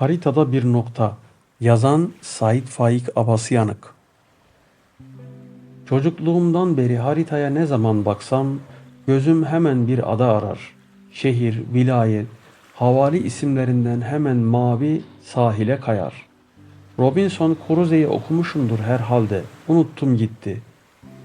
Haritada bir nokta. Yazan Sait Faik Abasıyanık. Çocukluğumdan beri haritaya ne zaman baksam gözüm hemen bir ada arar. Şehir, vilayet, havali isimlerinden hemen mavi sahile kayar. Robinson Crusoe'yi okumuşumdur herhalde. Unuttum gitti.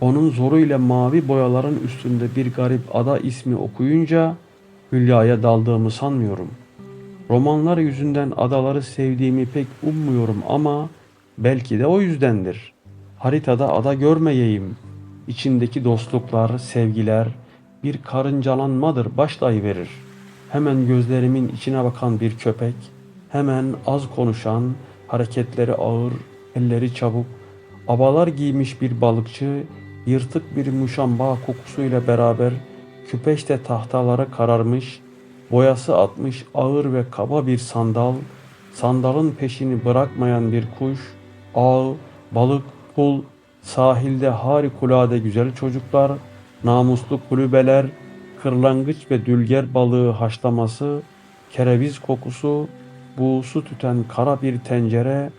Onun zoruyla mavi boyaların üstünde bir garip ada ismi okuyunca hülyaya daldığımı sanmıyorum. Romanlar yüzünden adaları sevdiğimi pek ummuyorum ama belki de o yüzdendir. Haritada ada görmeyeyim. İçindeki dostluklar, sevgiler bir karıncalanmadır başlayıverir. Hemen gözlerimin içine bakan bir köpek, hemen az konuşan, hareketleri ağır, elleri çabuk, abalar giymiş bir balıkçı, yırtık bir muşamba kokusuyla beraber küpeşte tahtalara kararmış, boyası atmış ağır ve kaba bir sandal, sandalın peşini bırakmayan bir kuş, ağ, balık, pul, sahilde harikulade güzel çocuklar, namuslu kulübeler, kırlangıç ve dülger balığı haşlaması, kereviz kokusu, buğusu tüten kara bir tencere,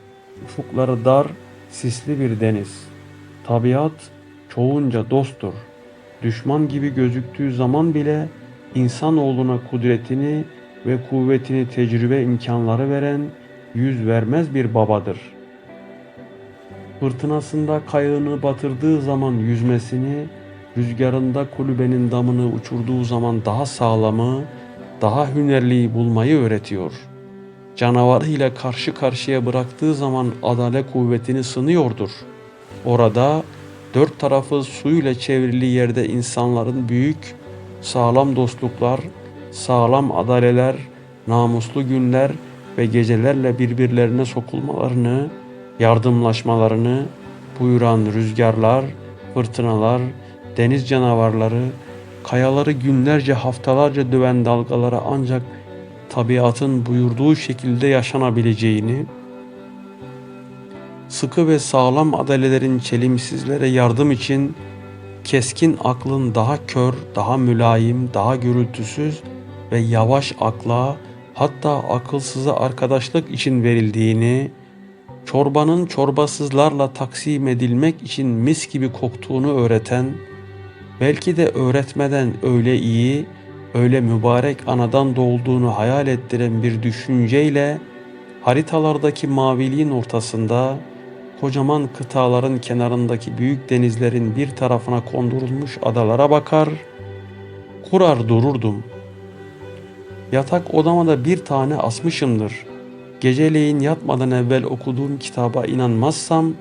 ufukları dar, sisli bir deniz. Tabiat çoğunca dosttur. Düşman gibi gözüktüğü zaman bile insanoğluna kudretini ve kuvvetini tecrübe imkanları veren yüz vermez bir babadır. Fırtınasında kayığını batırdığı zaman yüzmesini, rüzgarında kulübenin damını uçurduğu zaman daha sağlamı, daha hünerliyi bulmayı öğretiyor. Canavarıyla karşı karşıya bıraktığı zaman adale kuvvetini sınıyordur. Orada dört tarafı suyla çevrili yerde insanların büyük, sağlam dostluklar, sağlam adaleler, namuslu günler ve gecelerle birbirlerine sokulmalarını, yardımlaşmalarını buyuran rüzgarlar, fırtınalar, deniz canavarları, kayaları günlerce haftalarca döven dalgalara ancak tabiatın buyurduğu şekilde yaşanabileceğini, sıkı ve sağlam adalelerin çelimsizlere yardım için keskin aklın daha kör, daha mülayim, daha gürültüsüz ve yavaş akla hatta akılsıza arkadaşlık için verildiğini, çorbanın çorbasızlarla taksim edilmek için mis gibi koktuğunu öğreten, belki de öğretmeden öyle iyi, öyle mübarek anadan doğduğunu hayal ettiren bir düşünceyle haritalardaki maviliğin ortasında kocaman kıtaların kenarındaki büyük denizlerin bir tarafına kondurulmuş adalara bakar, kurar dururdum. Yatak odama da bir tane asmışımdır. Geceleyin yatmadan evvel okuduğum kitaba inanmazsam,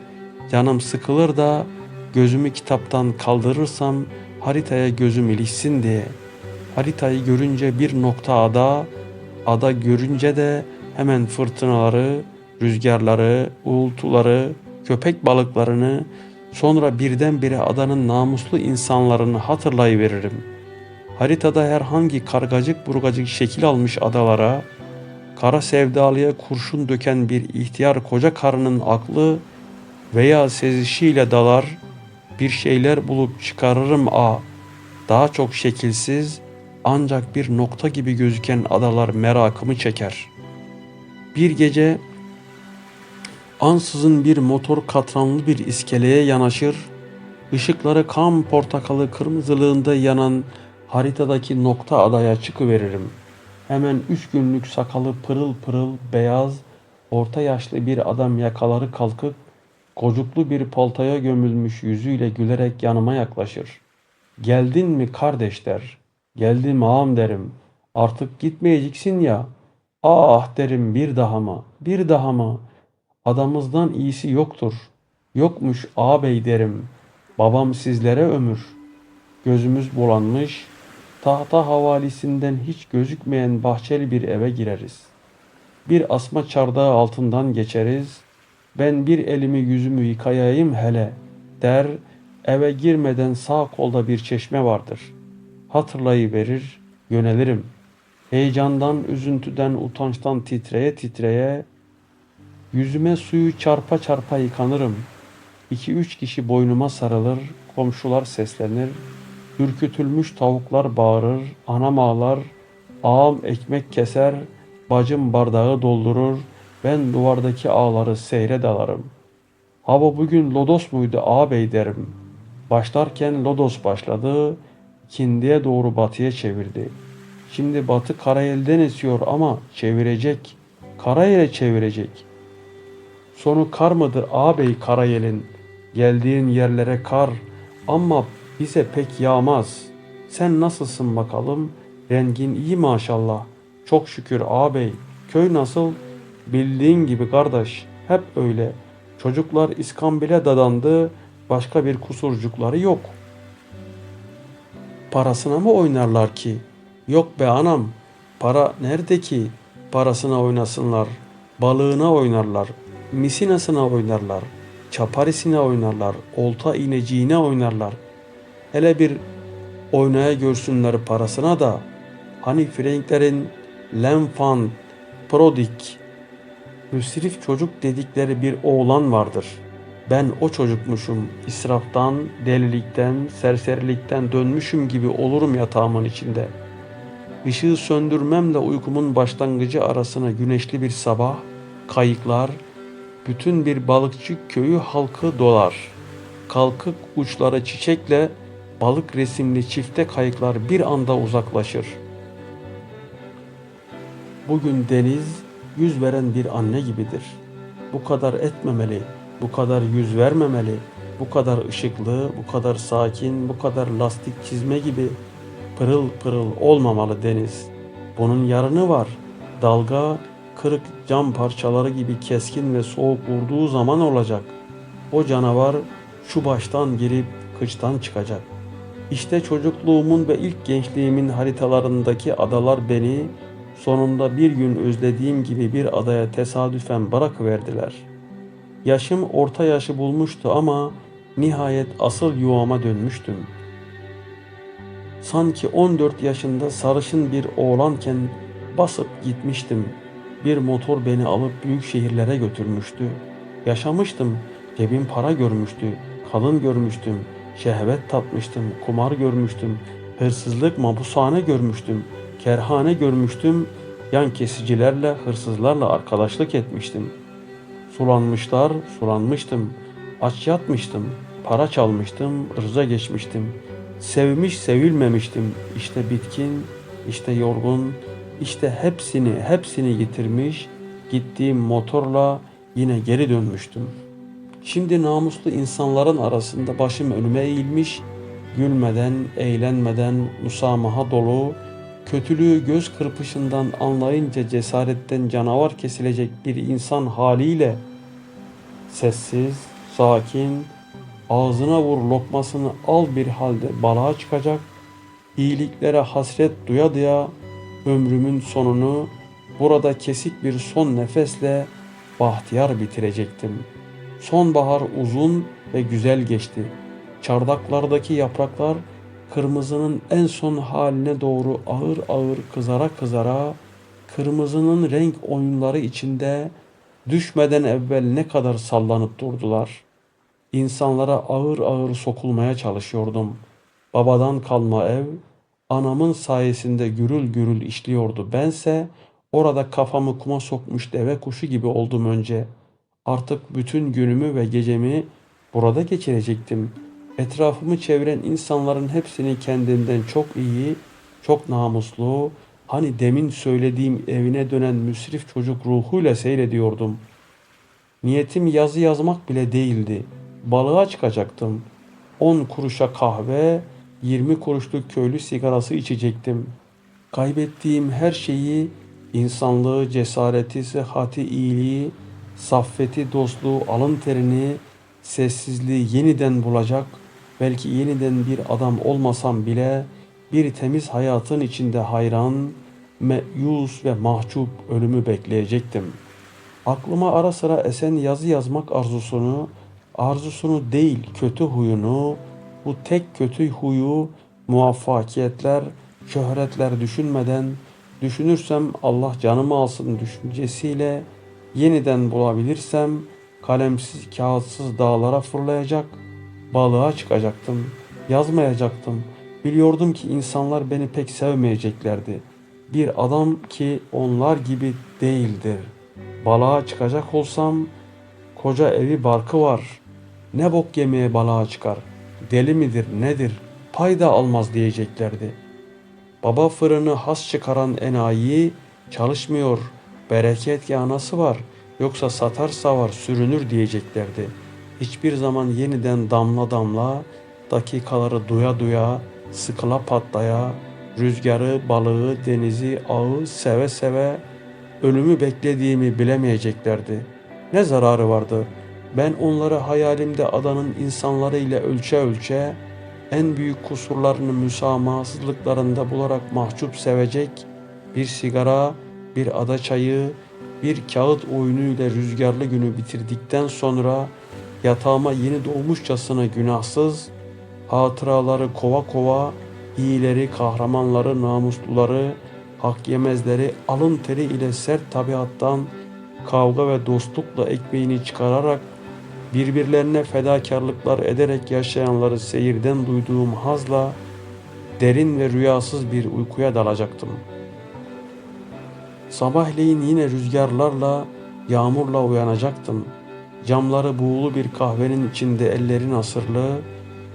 canım sıkılır da gözümü kitaptan kaldırırsam haritaya gözüm ilişsin diye. Haritayı görünce bir nokta ada, ada görünce de hemen fırtınaları, rüzgarları, uğultuları, köpek balıklarını, sonra birdenbire adanın namuslu insanlarını hatırlayıveririm. Haritada herhangi kargacık burgacık şekil almış adalara, kara sevdalıya kurşun döken bir ihtiyar koca karının aklı veya sezişiyle dalar, bir şeyler bulup çıkarırım a. Daha çok şekilsiz, ancak bir nokta gibi gözüken adalar merakımı çeker. Bir gece ansızın bir motor katranlı bir iskeleye yanaşır, ışıkları kan portakalı kırmızılığında yanan haritadaki nokta adaya çıkıveririm. Hemen üç günlük sakalı pırıl pırıl beyaz, orta yaşlı bir adam yakaları kalkıp, kocuklu bir paltaya gömülmüş yüzüyle gülerek yanıma yaklaşır. Geldin mi kardeş der. Geldim ağam derim. Artık gitmeyeceksin ya. Ah derim bir daha mı? Bir daha mı? Adamızdan iyisi yoktur. Yokmuş ağabey derim. Babam sizlere ömür. Gözümüz bulanmış. Tahta havalisinden hiç gözükmeyen bahçeli bir eve gireriz. Bir asma çardağı altından geçeriz. Ben bir elimi yüzümü yıkayayım hele der. Eve girmeden sağ kolda bir çeşme vardır.'' hatırlayıverir, yönelirim. Heyecandan, üzüntüden, utançtan titreye titreye, yüzüme suyu çarpa çarpa yıkanırım. İki üç kişi boynuma sarılır, komşular seslenir, ürkütülmüş tavuklar bağırır, anam ağlar, ağam ekmek keser, bacım bardağı doldurur, Ben duvardaki ağları seyre dalarım. Hava bugün lodos muydu ağabey derim. Başlarken lodos başladı, ikindiye doğru batıya çevirdi. Şimdi batı Karayel'den esiyor ama çevirecek, Karayel'e çevirecek. Sonu kar mıdır ağabey Karayel'in? Geldiğin yerlere kar ama bize pek yağmaz. Sen nasılsın bakalım? Rengin iyi maşallah. Çok şükür ağabey. Köy nasıl? Bildiğin gibi kardeş. Hep öyle. Çocuklar iskambil'e dadandı. Başka bir kusurcukları yok. Parasına mı oynarlar ki? Yok be anam. Para nerede ki? Parasına oynasınlar. Balığına oynarlar. Misinasına oynarlar. Çaparisine oynarlar. Olta ineciğine oynarlar. Hele bir oynaya görsünler parasına da. Hani Franklerin Lenfant, Prodik, müsrif çocuk dedikleri bir oğlan vardır. Ben o çocukmuşum. İsraftan, delilikten, serserilikten dönmüşüm gibi olurum yatağımın içinde. Işığı söndürmemle uykumun başlangıcı arasına güneşli bir sabah, kayıklar, bütün bir balıkçı köyü halkı dolar. Kalkık uçları çiçekle balık resimli çifte kayıklar bir anda uzaklaşır. Bugün deniz yüz veren bir anne gibidir. Bu kadar etmemeli, bu kadar yüz vermemeli, bu kadar ışıklı, bu kadar sakin, bu kadar lastik çizme gibi pırıl pırıl olmamalı deniz. Bunun yarını var. Dalga kırık cam parçaları gibi keskin ve soğuk vurduğu zaman olacak. O canavar şu baştan girip kıçtan çıkacak. İşte çocukluğumun ve ilk gençliğimin haritalarındaki adalar beni sonunda bir gün özlediğim gibi bir adaya tesadüfen bırakıverdiler. Yaşım orta yaşı bulmuştu ama nihayet asıl yuvama dönmüştüm. Sanki 14 yaşında sarışın bir oğlanken basıp gitmiştim. Bir motor beni alıp büyük şehirlere götürmüştü. Yaşamıştım, cebim para görmüştü, kadın görmüştüm, şehvet tatmıştım, kumar görmüştüm, hırsızlık mapushane görmüştüm, kerhane görmüştüm, yan kesicilerle, hırsızlarla arkadaşlık etmiştim. Sulanmışlar, sulanmıştım, aç yatmıştım, para çalmıştım, ırza geçmiştim. Sevmiş sevilmemiştim, işte bitkin, işte yorgun, işte hepsini, hepsini yitirmiş, gittiğim motorla yine geri dönmüştüm. Şimdi namuslu insanların arasında başım önüme eğilmiş, gülmeden, eğlenmeden, musamaha dolu, kötülüğü göz kırpışından anlayınca cesaretten canavar kesilecek bir insan haliyle sessiz, sakin, ağzına vur lokmasını al bir halde balığa çıkacak, iyiliklere hasret duya duya ömrümün sonunu burada kesik bir son nefesle bahtiyar bitirecektim. Sonbahar uzun ve güzel geçti. Çardaklardaki yapraklar kırmızının en son haline doğru ağır ağır kızara kızara kırmızının renk oyunları içinde düşmeden evvel ne kadar sallanıp durdular. İnsanlara ağır ağır sokulmaya çalışıyordum. Babadan kalma ev, anamın sayesinde gürül gürül işliyordu. Bense orada kafamı kuma sokmuş deve kuşu gibi oldum önce. Artık bütün günümü ve gecemi burada geçirecektim. Etrafımı çeviren insanların hepsini kendinden çok iyi, çok namuslu, hani demin söylediğim evine dönen müsrif çocuk ruhuyla seyrediyordum. Niyetim yazı yazmak bile değildi. Balığa çıkacaktım. 10 kuruşa kahve, 20 kuruşluk köylü sigarası içecektim. Kaybettiğim her şeyi, insanlığı, cesareti, sıhhati, iyiliği, saffeti, dostluğu, alın terini, sessizliği yeniden bulacak, belki yeniden bir adam olmasam bile bir temiz hayatın içinde hayran, meyus ve mahcup ölümü bekleyecektim. Aklıma ara sıra esen yazı yazmak arzusunu, arzusunu değil kötü huyunu, bu tek kötü huyu muvaffakiyetler, şöhretler düşünmeden, düşünürsem Allah canımı alsın düşüncesiyle yeniden bulabilirsem kalemsiz kağıtsız dağlara fırlayacak, balığa çıkacaktım, yazmayacaktım. Biliyordum ki insanlar beni pek sevmeyeceklerdi. Bir adam ki onlar gibi değildir. Balığa çıkacak olsam koca evi barkı var. Ne bok yemeye balığa çıkar. Deli midir nedir pay da almaz diyeceklerdi. Baba fırını has çıkaran enayi çalışmıyor. Bereket yanası var. Yoksa satarsa var sürünür diyeceklerdi. Hiçbir zaman yeniden damla damla dakikaları duya duya sıkıla patlaya rüzgarı, balığı, denizi, ağı seve seve ölümü beklediğimi bilemeyeceklerdi. Ne zararı vardı? Ben onları hayalimde adanın insanları ile ölçe ölçe en büyük kusurlarını müsamahasızlıklarında bularak mahcup sevecek bir sigara, bir ada çayı, bir kağıt oyunuyla rüzgarlı günü bitirdikten sonra yatağıma yeni doğmuşçasına günahsız, hatıraları kova kova, iyileri, kahramanları, namusluları, hak yemezleri alın teri ile sert tabiattan kavga ve dostlukla ekmeğini çıkararak birbirlerine fedakarlıklar ederek yaşayanları seyirden duyduğum hazla derin ve rüyasız bir uykuya dalacaktım. Sabahleyin yine rüzgarlarla, yağmurla uyanacaktım. Camları buğulu bir kahvenin içinde elleri nasırlı,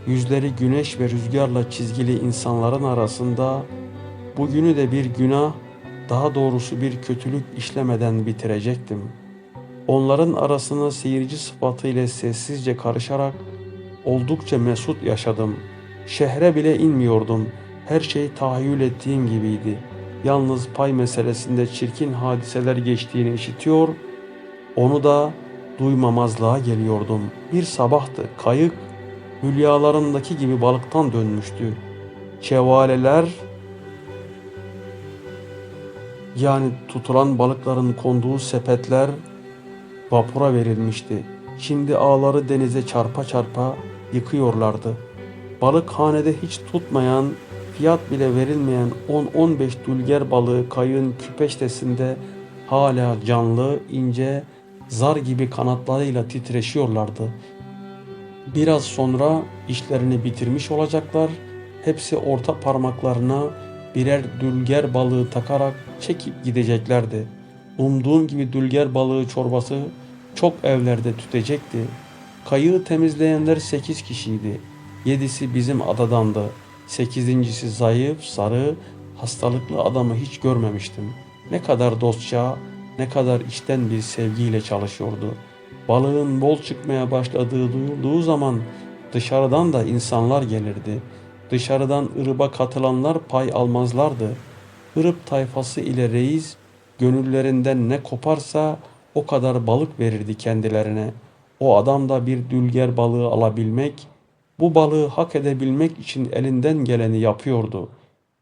yüzleri güneş ve rüzgarla çizgili insanların arasında bugünü de bir günah, daha doğrusu bir kötülük işlemeden bitirecektim. Onların arasına seyirci sıfatıyla sessizce karışarak oldukça mesut yaşadım. Şehre bile inmiyordum. Her şey tahayyül ettiğim gibiydi. Yalnız pay meselesinde çirkin hadiseler geçtiğini işitiyor, onu da duymamazlığa geliyordum. Bir sabahtı, kayık hülyalarındaki gibi balıktan dönmüştü. Çevaleler yani tutulan balıkların konduğu sepetler vapura verilmişti. Şimdi ağları denize çarpa çarpa yıkıyorlardı. Balık hanede hiç tutmayan, fiyat bile verilmeyen 10-15 dülger balığı kayığın küpeştesinde hala canlı, ince, zar gibi kanatlarıyla titreşiyorlardı. Biraz sonra işlerini bitirmiş olacaklar. Hepsi orta parmaklarına birer dülger balığı takarak çekip gideceklerdi. Umduğum gibi dülger balığı çorbası çok evlerde tütecekti. Kayığı temizleyenler sekiz kişiydi. Yedisi bizim adadandı. Sekizincisi zayıf, sarı, hastalıklı adamı hiç görmemiştim. Ne kadar dostça, ne kadar içten bir sevgiyle çalışıyordu. Balığın bol çıkmaya başladığı duyulduğu zaman dışarıdan da insanlar gelirdi. Dışarıdan ırıba katılanlar pay almazlardı. Irıp tayfası ile reis gönüllerinden ne koparsa o kadar balık verirdi kendilerine. O adam da bir dülger balığı alabilmek, bu balığı hak edebilmek için elinden geleni yapıyordu.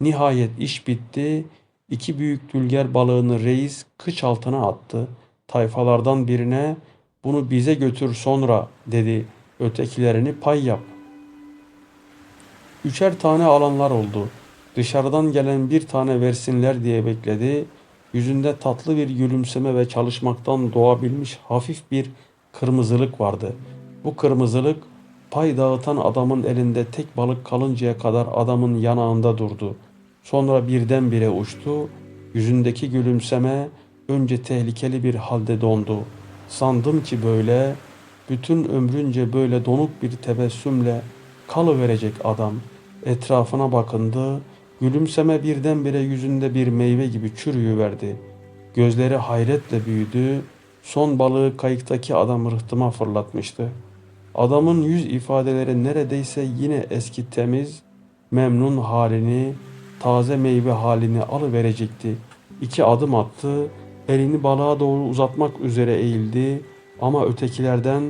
Nihayet iş bitti. İki büyük dülger balığını reis kıç altına attı. Tayfalardan birine bunu bize götür sonra dedi. Ötekilerini pay yap. Üçer tane alanlar oldu. Dışarıdan gelen bir tane versinler diye bekledi. Yüzünde tatlı bir gülümseme ve çalışmaktan doğabilmiş hafif bir kırmızılık vardı. Bu kırmızılık pay dağıtan adamın elinde tek balık kalıncaya kadar adamın yanağında durdu. Sonra birdenbire uçtu. Yüzündeki gülümseme önce tehlikeli bir halde dondu. Sandım ki böyle bütün ömrünce böyle donuk bir tebessümle kalıverecek adam. Etrafına bakındı. Gülümseme birdenbire yüzünde bir meyve gibi çürüyüverdi. Gözleri hayretle büyüdü. Son balığı kayıktaki adam rıhtıma fırlatmıştı. Adamın yüz ifadeleri neredeyse yine eski temiz, memnun halini, taze meyve halini alıverecekti. İki adım attı, elini balığa doğru uzatmak üzere eğildi ama ötekilerden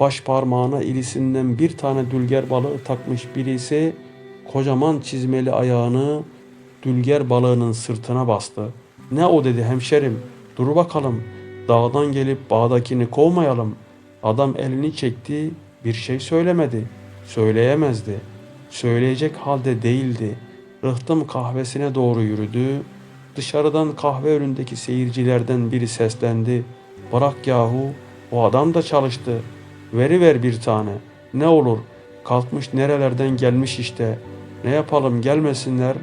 baş parmağına ilisinden bir tane dülger balığı takmış birisi kocaman çizmeli ayağını dülger balığının sırtına bastı. Ne o dedi hemşerim, dur bakalım, dağdan gelip bağdakini kovmayalım. Adam elini çekti, bir şey söylemedi, söyleyemezdi. Söyleyecek halde değildi. Rıhtım kahvesine doğru yürüdü. Dışarıdan kahve önündeki seyircilerden biri seslendi. Bırak yahu, o adam da çalıştı. Veri ver bir tane. Ne olur, kalkmış nerelerden gelmiş işte. Ne yapalım gelmesinler.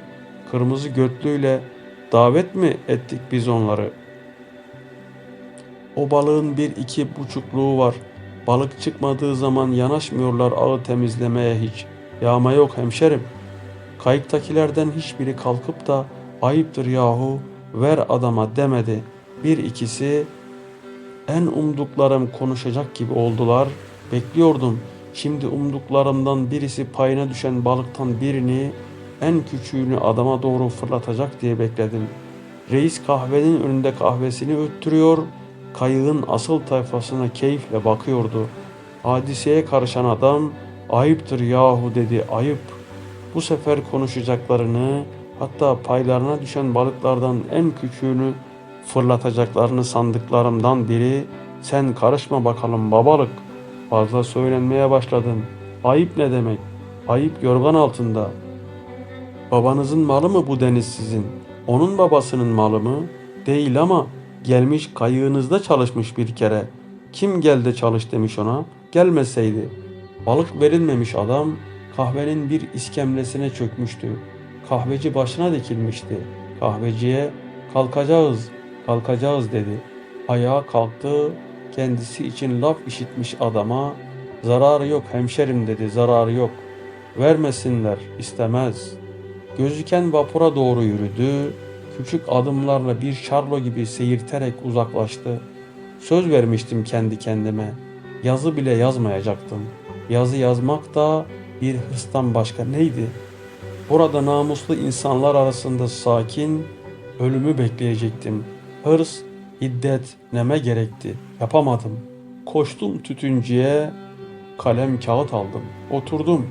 Kırmızı götlüyle davet mi ettik biz onları? O balığın bir iki buçukluğu var. Balık çıkmadığı zaman yanaşmıyorlar ağı temizlemeye hiç. Yağma yok hemşerim. Kayıktakilerden hiçbiri kalkıp da ayıptır yahu ver adama demedi. Bir ikisi en umduklarım konuşacak gibi oldular. Bekliyordum. Şimdi umduklarımdan birisi payına düşen balıktan birini en küçüğünü adama doğru fırlatacak diye bekledim. Reis kahvenin önünde kahvesini öttürüyor, kayığın asıl tayfasına keyifle bakıyordu. Hadiseye karışan adam ayıptır yahu dedi ayıp. Bu sefer konuşacaklarını hatta paylarına düşen balıklardan en küçüğünü fırlatacaklarını sandıklarımdan biri sen karışma bakalım babalık. Fazla söylenmeye başladın. Ayıp ne demek? Ayıp yorgan altında. Babanızın malı mı bu deniz sizin? Onun babasının malı mı? Değil ama gelmiş kayığınızda çalışmış bir kere. Kim gel de çalış demiş ona. Gelmeseydi. Balık verilmemiş adam kahvenin bir iskemlesine çökmüştü. Kahveci başına dikilmişti. Kahveciye kalkacağız, kalkacağız dedi. Ayağa kalktı. Kendisi için laf işitmiş adama zararı yok hemşerim dedi zararı yok. Vermesinler istemez. Gözüken vapura doğru yürüdü. Küçük adımlarla bir şarlo gibi seyirterek uzaklaştı. Söz vermiştim kendi kendime. Yazı bile yazmayacaktım. Yazı yazmak da bir hırstan başka neydi? Burada namuslu insanlar arasında sakin, ölümü bekleyecektim. Hırs, hiddet neme gerekti. Yapamadım. Koştum tütüncüye, kalem kağıt aldım. Oturdum.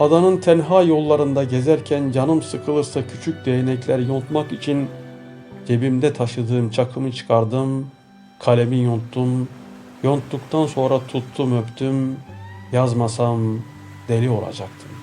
Adanın tenha yollarında gezerken canım sıkılırsa küçük değnekler yontmak için cebimde taşıdığım çakımı çıkardım. Kalemi yonttum. Yonttuktan sonra tuttum öptüm. Yazmasam deli olacaktım.